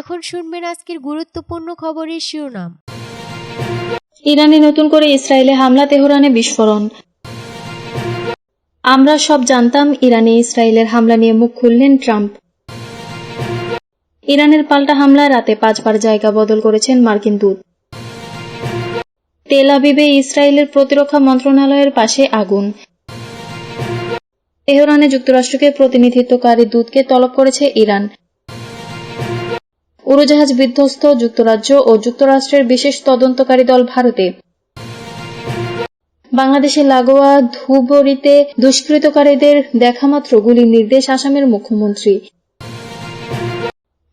এখন শুনবেন আজকের গুরুত্বপূর্ণ খবরের শিরোনাম। ইরানে নতুন করে ইসরায়েলে হামলা, তেহরানে বিস্ফোরণ। আমরা সব জানতাম ইরানে ইসরায়েলের হামলা নিয়ে মুখ খুললেন ট্রাম্প। ইরানের পাল্টা হামলায় রাতে পাঁচবার জায়গা বদল করেছেন মার্কিন দূত। তেল আবিবে ইসরায়েলের প্রতিরক্ষা মন্ত্রণালয়ের পাশে আগুন। তেহরানে যুক্তরাষ্ট্রকে প্রতিনিধিত্বকারী দূতকে তলব করেছে ইরান। উড়োজাহাজ বিধ্বস্ত যুক্তরাজ্য ও যুক্তরাষ্ট্রের বিশেষ তদন্তকারী দল ভারতে। বাংলাদেশে লাগোয়া ধুবরীতে দুষ্কৃতকারীদের দেখামাত্র গুলির নির্দেশ আসামের মুখ্যমন্ত্রী।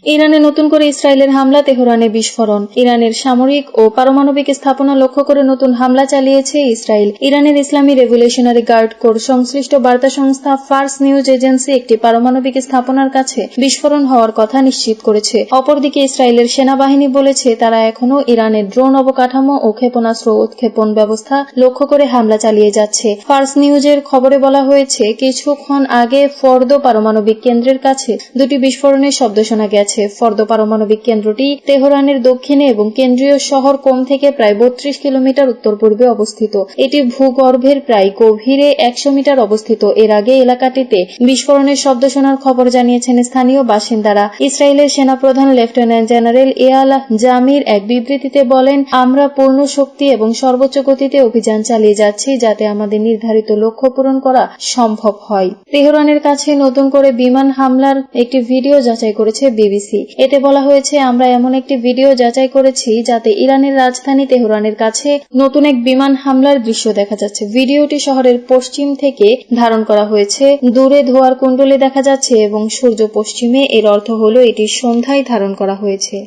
ইরানে নতুন করে ইসরায়েলের হামলা, তেহরানে বিস্ফোরণ। ইরানের সামরিক ও পারমাণবিক স্থাপনা লক্ষ্য করে নতুন হামলা চালিয়েছে ইসরায়েল। ইরানের ইসলামী রেভুলেশনারি গার্ড কোর সংশ্লিষ্ট বার্তা সংস্থা ফার্স নিউজ এজেন্সি একটি পারমাণবিক স্থাপনার কাছে বিস্ফোরণ হওয়ার কথা নিশ্চিত করেছে। অপরদিকে ইসরায়েলের সেনাবাহিনী বলেছে, তারা এখনও ইরানের ড্রোন অবকাঠামো ও ক্ষেপণাস্ত্র উৎক্ষেপণ ব্যবস্থা লক্ষ্য করে হামলা চালিয়ে যাচ্ছে। ফার্স নিউজের খবরে বলা হয়েছে, কিছুক্ষণ আগে ফর্দ পারমাণবিক কেন্দ্রের কাছে দুটি বিস্ফোরণের শব্দ শোনা গেছে। ফর্দ পারমাণবিক কেন্দ্রটি তেহরানের দক্ষিণে এবং কেন্দ্রীয় শহর কোম থেকে প্রায় বত্রিশ কিলোমিটার উত্তর পূর্বে অবস্থিত। এটি ভূগর্ভের প্রায় গভীরে একশো মিটার অবস্থিত। এর আগে এলাকাটিতে বিস্ফোরণের শব্দ শোনার খবর জানিয়েছেন স্থানীয় বাসিন্দারা। ইসরায়েলের সেনাপ্রধান লেফটেন্যান্ট জেনারেল এয়াল জামির এক বিবৃতিতে বলেন, আমরা পূর্ণ শক্তি এবং সর্বোচ্চ গতিতে অভিযান চালিয়ে যাচ্ছি যাতে আমাদের নির্ধারিত লক্ষ্য পূরণ করা সম্ভব হয়। তেহরানের কাছে নতুন করে বিমান হামলার একটি ভিডিও যাচাই করেছে বিবিসি। এতে বলা হয়েছে, আমরা এমন একটি ভিডিও যাচাই করেছি যাতে ইরানের রাজধানী তেহরানের কাছে নতুন এক বিমান হামলার দৃশ্য দেখা যাচ্ছে। ভিডিওটি শহরের পশ্চিম থেকে ধারণ করা হয়েছে। দূরে ধোয়ার কুণ্ডলে দেখা যাচ্ছে এবং সূর্য পশ্চিমে এর অর্থ হল এটি সন্ধ্যায় ধারণ করা হয়েছে।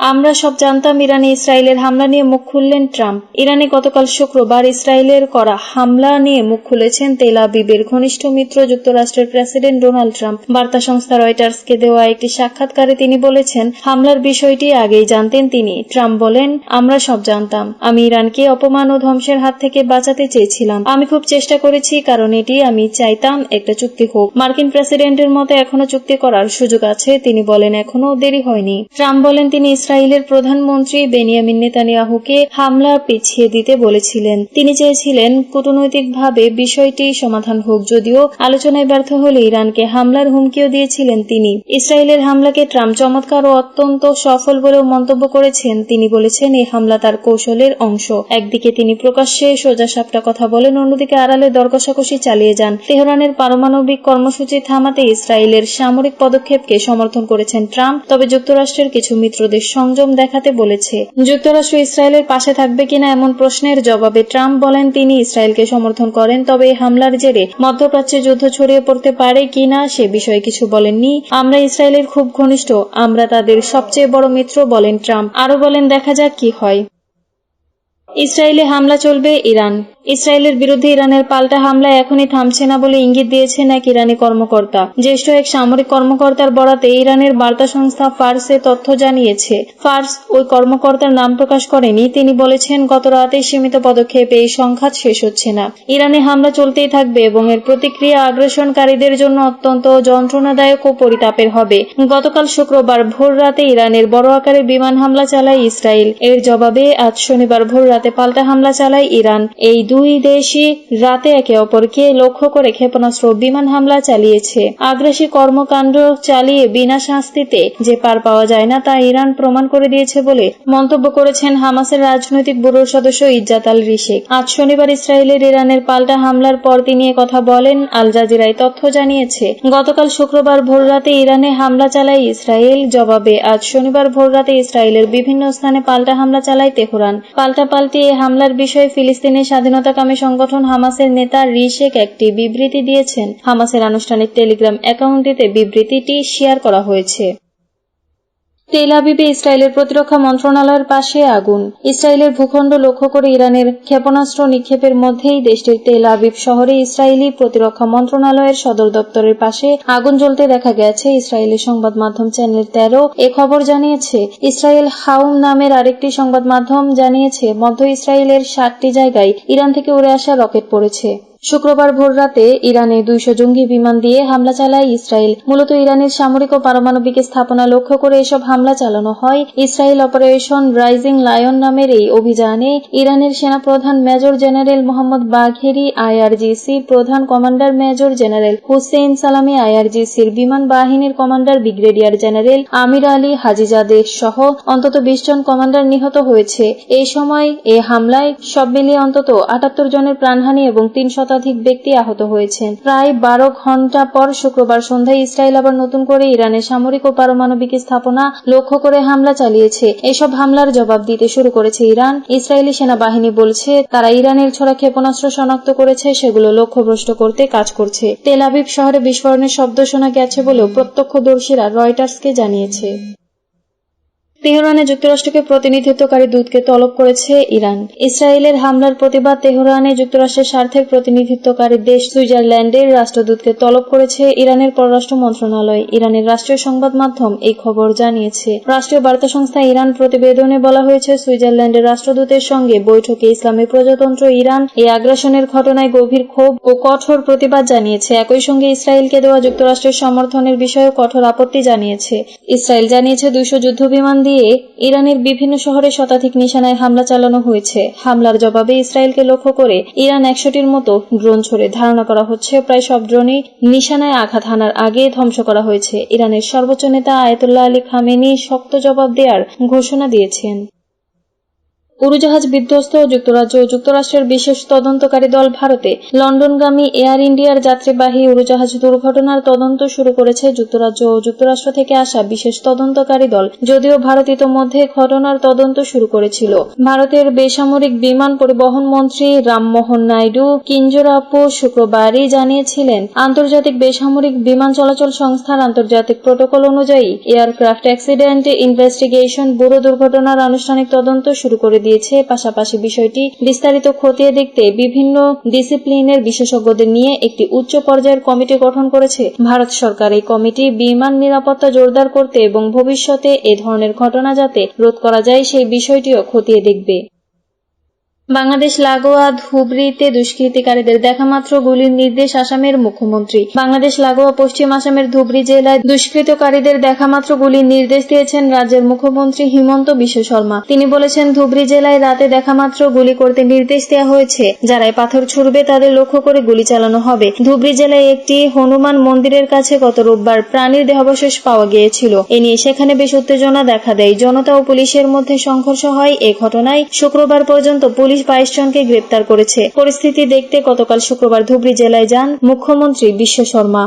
আমরা সব জানতাম ইরানে ইসরায়েলের হামলা নিয়ে মুখ খুললেন ট্রাম্প। ইরানে গতকাল শুক্রবার ইসরায়েলের করা হামলা নিয়ে মুখ খুলেছেন তেল আবিবের ঘনিষ্ঠ মিত্র যুক্তরাষ্ট্রের প্রেসিডেন্ট ডোনাল্ড ট্রাম্প। বার্তা সংস্থা রয়টার্সকে দেওয়া একটি সাক্ষাৎকারে তিনি বলেছেন, হামলার বিষয়টি আগেই জানতেন তিনি। ট্রাম্প বলেন, আমরা সব জানতাম। আমি ইরানকে অপমান ও ধ্বংসের হাত থেকে বাঁচাতে চেয়েছিলাম। আমি খুব চেষ্টা করেছি, কারণ এটি আমি চাইতাম একটা চুক্তি হোক। মার্কিন প্রেসিডেন্টের মতে এখনও চুক্তি করার সুযোগ আছে। তিনি বলেন, এখনও দেরি হয়নি। ট্রাম্প বলেন, তিনি ইসরায়েলের প্রধানমন্ত্রী বেনিয়ামিন নেতানিয়াহুকে হামলা পিছিয়ে দিতে বলেছিলেন। তিনি চেয়েছিলেন কূটনৈতিকভাবে বিষয়টি সমাধান হোক, যদিও আলোচনায় ব্যর্থ হলে ইরানকে হামলার হুমকিও দিয়েছিলেন তিনি। ইসরায়েলের হামলাকে ট্রাম্প চমৎকার ও অত্যন্ত সফল বলেও মন্তব্য করেছেন। তিনি বলেছেন এই হামলা তার কৌশলের অংশ। একদিকে তিনি প্রকাশ্যে সোজা সাপটা কথা বলেন, অন্যদিকে আড়ালে দরকষাকষি চালিয়ে যান। তেহরানের পারমাণবিক কর্মসূচি থামাতে ইসরায়েলের সামরিক পদক্ষেপকে সমর্থন করেছেন ট্রাম্প। তবে যুক্তরাষ্ট্রের কিছু মিত্রদের সংযম দেখাতে বলেছে। যুক্তরাষ্ট্র ইসরায়েলের পাশে থাকবে কিনা এমন প্রশ্নের জবাবে ট্রাম্প বলেন, তিনি ইসরায়েলকে সমর্থন করেন, তবে এই হামলার জেরে মধ্যপ্রাচ্যে যুদ্ধ ছড়িয়ে পড়তে পারে কিনা সে বিষয়ে কিছু বলেননি। আমরা ইসরায়েলের খুব ঘনিষ্ঠ, আমরা তাদের সবচেয়ে বড় মিত্র, বলেন ট্রাম্প। আরও বলেন, দেখা যাক কি হয়। ইসরায়েলে হামলা চলবে ইরান। ইসরায়েলের বিরুদ্ধে ইরানের পাল্টা হামলা এখনই থামছে না বলে ইঙ্গিত দিয়েছেন এক ইরানি কর্মকর্তা। জ্যেষ্ঠ এক সামরিক কর্মকর্তার বরাতে ইরানের বার্তা সংস্থা ফার্সে তথ্য জানিয়েছে। ফার্স ওই কর্মকর্তার নাম প্রকাশ করেনি। তিনি বলেছেন, গত রাতে সীমিত পদক্ষেপে এই সংঘাত শেষ হচ্ছে না। ইরানে হামলা চলতেই থাকবে এবং এর প্রতিক্রিয়া আগ্রাসনকারীদের জন্য অত্যন্ত যন্ত্রণাদায়ক ও পরিতাপের হবে। গতকাল শুক্রবার ভোর রাতে ইরানের বড় আকারের বিমান হামলা চালায় ইসরায়েল। এর জবাবে আজ শনিবার ভোর রাতে পাল্টা হামলা চালায় ইরান। এই দুই দেশই রাতে একে অপরকে লক্ষ্য করে ক্ষেপণাস্ত্র বিমান হামলা চালিয়েছে। আগ্রাসী কর্মকাণ্ড চালিয়ে বিনা শাস্তিতে যে পার পাওয়া যায় না তা ইরান প্রমাণ করে দিয়েছে বলে মন্তব্য করেছেন হামাসের রাজনৈতিক ব্যুরোর সদস্য ইজ্জাত আল রিশেক। আজ শনিবার ইসরায়েলের ইরানের পাল্টা হামলার পর তিনি কথা বলেন। আল জাজিরাই তথ্য জানিয়েছে, গতকাল শুক্রবার ভোররাতে ইরানে হামলা চালায় ইসরায়েল। জবাবে, আজ শনিবার ভোররাতে ইসরায়েলের বিভিন্ন স্থানে পাল্টা হামলা চালায় তেহরান। পাল্টা পাল্টি এ হামলার বিষয়ে ফিলিস্তিনের স্বাধীনতাকামী সংগঠন হামাসের নেতা রিশেক একটি বিবৃতি দিয়েছেন। হামাসের আনুষ্ঠানিক টেলিগ্রাম অ্যাকাউন্টটিতে বিবৃতিটি শেয়ার করা হয়েছে। তেল আবিবে ইসরায়েলের প্রতিরক্ষা মন্ত্রণালয়ের পাশে আগুন। ইসরায়েলের ভূখণ্ড লক্ষ্য করে ইরানের ক্ষেপণাস্ত্র নিক্ষেপের মধ্যেই দেশটির তেল আবিব শহরে ইসরায়েলি প্রতিরক্ষা মন্ত্রণালয়ের সদর দপ্তরের পাশে আগুন জ্বলতে দেখা গেছে। ইসরায়েলি সংবাদ মাধ্যম চ্যানেল তেরো এ খবর জানিয়েছে, ইসরায়েল হাউম নামের আরেকটি সংবাদ মাধ্যম জানিয়েছে, মধ্য ইসরায়েলের সাতটি জায়গায় ইরান থেকে উড়ে আসা রকেট পড়েছে। শুক্রবার ভোররাতে ইরানে দুইশো জঙ্গি বিমান দিয়ে হামলা চালায় ইসরায়েল। মূলত ইরানের সামরিক ও পারমাণবিক স্থাপনা লক্ষ্য করে এসব হামলা চালানো হয়। ইসরায়েল অপারেশন রাইজিং লায়ন নামের এই অভিযানে ইরানের সেনাপ্রধান major general Mohammad Bagheri IRGC, প্রধান commander major general Hossein Salami আইআরজিসির বিমান বাহিনীর commander brigadier general Amir Ali Hajizadeh সহ অন্তত বিশ জন কমান্ডার নিহত হয়েছে। এই সময় এ হামলায় সব মিলিয়ে অন্তত আটাত্তর জনের প্রাণহানি এবং তিন শতাধিক ব্যক্তি আহত হয়েছেন। প্রায় বারো ঘণ্টা পর শুক্রবার সন্ধ্যায় ইসরায়েল আবার নতুন করে ইরানের সামরিক ও পারমাণবিক স্থাপনা লক্ষ্য করে হামলা চালিয়েছে। এসব হামলার জবাব দিতে শুরু করেছে ইরান। ইসরায়েলি সেনাবাহিনী বলছে, তারা ইরানের ছোড়া ক্ষেপণাস্ত্র শনাক্ত করেছে, সেগুলো লক্ষ্যভ্রষ্ট করতে কাজ করছে। তেল আবিব শহরে বিস্ফোরণের শব্দ শোনা গেছে বলেও প্রত্যক্ষদর্শীরা রয়টার্সকে জানিয়েছে। তেহরানে যুক্তরাষ্ট্রকে প্রতিনিধিত্বকারী দূতকে তলব করেছে ইরান। ইসরায়েলের হামলার প্রতিবাদ তেহরানে যুক্তরাষ্ট্রের স্বার্থের প্রতিনিধিত্বকারী দেশ সুইজারল্যান্ডের রাষ্ট্রদূতকে তলব করেছে ইরানের পররাষ্ট্র মন্ত্রণালয়। ইরানের রাষ্ট্রীয় সংবাদ মাধ্যম এই খবর জানিয়েছে। রাষ্ট্রীয় বার্তা সংস্থা ইরান প্রতিবেদনে বলা হয়েছে, সুইজারল্যান্ডের রাষ্ট্রদূতের সঙ্গে বৈঠকে ইসলামী প্রজাতন্ত্র ইরান এই আগ্রাসনের ঘটনায় গভীর ক্ষোভ ও কঠোর প্রতিবাদ জানিয়েছে। একই সঙ্গে ইসরায়েলকে দেওয়া যুক্তরাষ্ট্রের সমর্থনের বিষয়ে কঠোর আপত্তি জানিয়েছে। ইসরায়েল জানিয়েছে, দুইশো যুদ্ধবিমান দিয়ে ইরানের বিভিন্ন শহরে শতাধিক নিশানায় হামলা চালানো হয়েছে। হামলার জবাবে ইসরায়েলকে লক্ষ্য করে ইরান একশোটির মতো ড্রোন ছড়ে ধারণা করা হচ্ছে প্রায় সব ড্রোনই নিশানায় আঘাত হানার আগে ধ্বংস করা হয়েছে। ইরানের সর্বোচ্চ নেতা আয়তুল্লাহ আলী খামেনি শক্ত জবাব দেওয়ার ঘোষণা দিয়েছেন। উড়োজাহাজ বিধ্বস্ত যুক্তরাজ্য ও যুক্তরাষ্ট্রের বিশেষ তদন্তকারী দল ভারতে লন্ডনগামী এয়ার ইন্ডিয়ার যাত্রীবাহী উড়োজাহাজ দুর্ঘটনার তদন্ত শুরু করেছে যুক্তরাজ্য ও যুক্তরাষ্ট্র থেকে আসা বিশেষ তদন্তকারী দল। যদিও ভারত ইতোমধ্যে ঘটনার তদন্ত শুরু করেছিল। ভারতের বেসামরিক বিমান পরিবহন মন্ত্রী রামমোহন নাইডু কিঞ্জরাপু শুক্রবারই জানিয়েছিলেন, আন্তর্জাতিক বেসামরিক বিমান চলাচল সংস্থার আন্তর্জাতিক প্রোটোকল অনুযায়ী এয়ারক্রাফট অ্যাক্সিডেন্ট ইনভেস্টিগেশন ব্যুরো দুর্ঘটনার আনুষ্ঠানিক তদন্ত শুরু করে দিয়েছে। পাশাপাশি বিষয়টি বিস্তারিত খতিয়ে দেখতে বিভিন্ন ডিসিপ্লিনের বিশেষজ্ঞদের নিয়ে একটি উচ্চ পর্যায়ের কমিটি গঠন করেছে। ভারত সরকার এই কমিটি বিমান নিরাপত্তা জোরদার করতে এবং ভবিষ্যতে এ ধরনের ঘটনা যাতে রোধ করা যায় সেই বিষয়টিও খতিয়ে দেখবে। বাংলাদেশ লাগোয়া ধুবড়িতে দুষ্কৃতিকারীদের দেখামাত্র গুলির নির্দেশ আসামের মুখ্যমন্ত্রী। বাংলাদেশ লাগোয়া পশ্চিম আসামের ধুবড়ি জেলায় দুষ্কৃতকারীদের দেখামাত্র গুলির নির্দেশ দিয়েছেন রাজ্যের মুখ্যমন্ত্রী হিমন্ত বিশ্ব শর্মা। তিনি বলেছেন, ধুবড়ি জেলায় রাতে দেখামাত্র গুলি করতে নির্দেশ দেওয়া হয়েছে, যারাই পাথর ছুড়বে তাদের লক্ষ্য করে গুলি চালানো হবে। ধুবড়ি জেলায় একটি হনুমান মন্দিরের কাছে গত রোববার প্রাণীর দেহাবশেষ পাওয়া গিয়েছিল। এ নিয়ে সেখানে বেশ উত্তেজনা দেখা দেয়। জনতা ও পুলিশের মধ্যে সংঘর্ষ হয়। এ ঘটনায় শুক্রবার পর্যন্ত পুলিশ বাইশ জনকে গ্রেপ্তার করেছে। পরিস্থিতি দেখতে গতকাল শুক্রবার ধুবড়ি জেলায় যান মুখ্যমন্ত্রী বিশ্ব শর্মা।